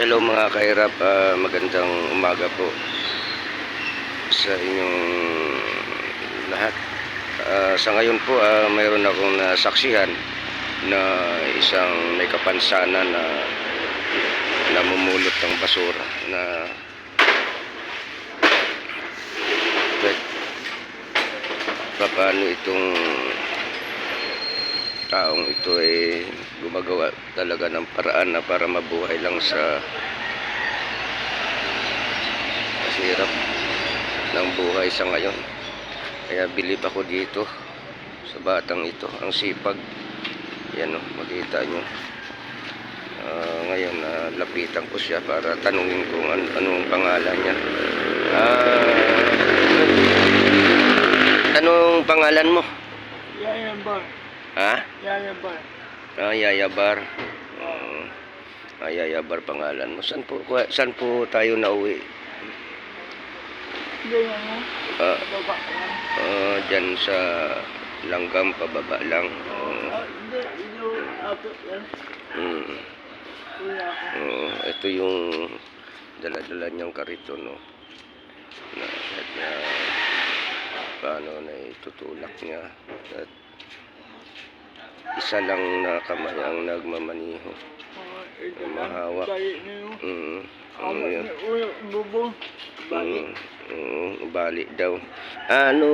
Hello mga kahirap, Ah, magandang umaga po sa inyong lahat. Ah, sa ngayon po, ah, mayroon akong nasaksihan na isang may kapansanan na namumulot ng basura na paano itong taong ito ay gumagawa talaga ng paraan na para mabuhay lang sa hirap ng buhay sa ngayon. Kaya bilib ako dito sa batang ito. Ang sipag. Yan o, makita nyo. Ah, ngayon, uh, lapitan ko siya para tanungin kung an anong pangalan niya. Ah, anong pangalan mo? Ha? Yayabar. Ah, Yayabar. Uh, ah, Yayabar pangalan mo. Saan po, saan po tayo nauwi? Hindi ano. Ah, ah, dyan sa langgam, pababa lang. Ah, Hindi. Ito. Ato yan. Mm. Kuya ko. Oo, ito yung dala-dala niyang karito, no? Na, at na, paano na itutulak niya. At isa lang na kamay ang nagmamaniho. Ah, lang. mahawak. Mm. Ano yun? Bubo. Balik. Mm, mm, bali daw. Ano,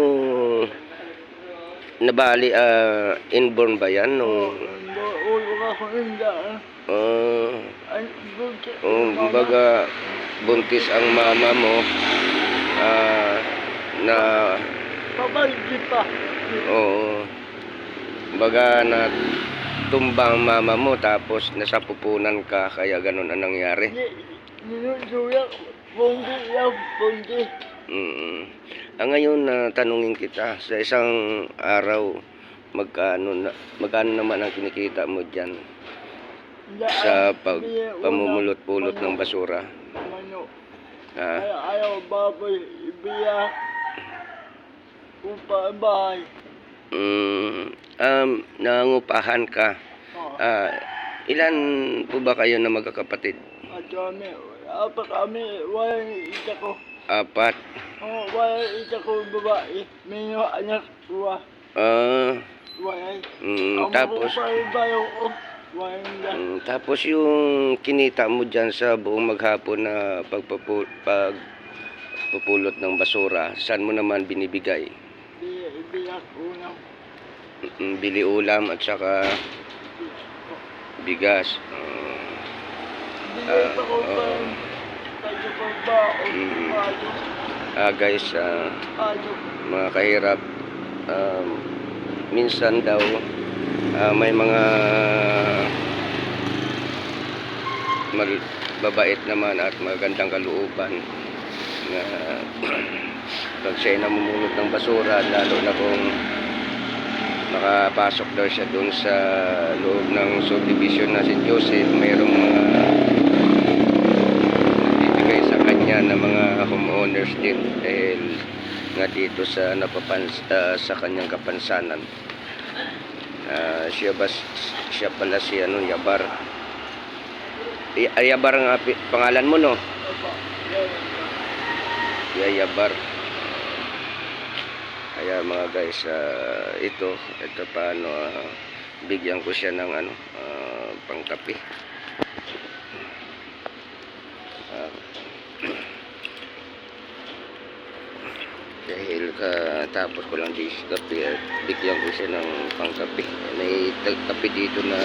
nabali, ah, inborn ba yan? Oh, No? Uyo ka ko hindi. ah. Ah, Ay, bunti. oh, baga, buntis ang mama mo, ah, na, Pabaldi pa. oo, baga na tumbang mama mo tapos nasapupunan ka kaya ganun ang nangyari. Mm. Ang ngayon na tanungin kita sa isang araw magkano na, magkano naman ang kinikita mo diyan sa pag pamumulot-pulot ng basura? Manok. Ha? Ay, ayaw baboy. Ibiyak. Upa ang bahay. Mm, um, nangungupahan ka. Oh. Ah, ilan po ba kayo na magkakapatid? At kami, apat kami, walang isa ko. Apat. Oh, walang isa ko babae. May anak ko. Ah, Walang. mm, tapos bayo ko. Mm, tapos yung kinita mo diyan sa buong maghapon na pagpapu pag pupulot ng basura, saan mo naman binibigay? Ibiyak, ibiyak unang. Mm, bili ulam at saka bigas. Ah, baon. Mm. Payo. ah, guys, Payo. mga kahirap, um, minsan daw ah, may mga mal- babait naman at magandang kalooban na pag siya'y namumulot ng basura, lalo na kung nakapasok daw siya doon sa loob ng subdivision na si Joseph, mayroong mga nagbibigay sa kanya ng mga homeowners din dahil nga dito sa napapans ah, sa kanyang kapansanan. Ah, siya ba siya pala si ano Yabar. Yabar ang pangalan mo no? Opo. Yan. Yayabar. Kaya mga guys, ah, ito, ito paano ah, bigyan ko siya ng ano, ah, pangkape. Ah, dahil ka tapos ko lang di kape at bigyan ko siya ng pangkape. May kape dito na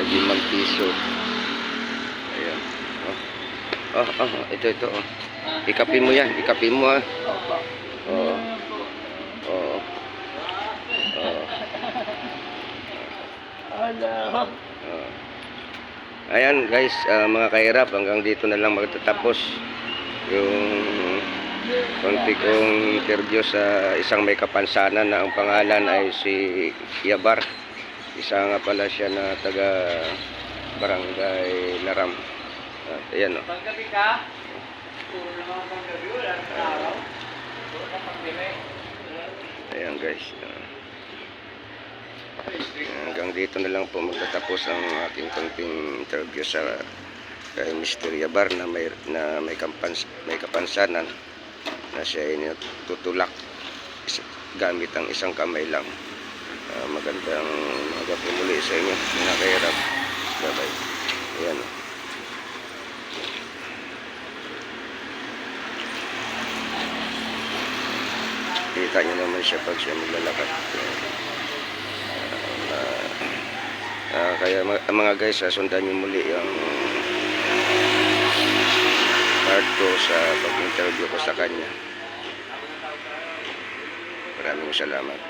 tag limang piso. Ayan. Oh, oh, oh ito, ito. Oh. Ikapi mo yan, ikapi mo ah. Oo. Oo. Oo. Ala. Ayan guys, ah, mga kahirap, hanggang dito na lang magtatapos yung konti kong interview sa isang may kapansanan na ang pangalan ay si Yabar. Isa nga pala siya na taga Barangay Laram. At ayan o. Paggabi ka? Puro naman paggabi, wala araw. Ayan guys. hanggang dito na lang po magtatapos ang aking konting interview sa kay Mr. Yabar na may na may kampans may kapansanan na siya ay tutulak gamit ang isang kamay lang. Ah, magandang umaga po muli sa inyo, mga kahirap. Bye-bye. Ayan. Kita niyo naman siya pag siya maglalakad. Ah, ah, kaya ma- mga guys, ah, sundan niyo muli yung part ko sa pag-interview ko sa kanya. Maraming salamat.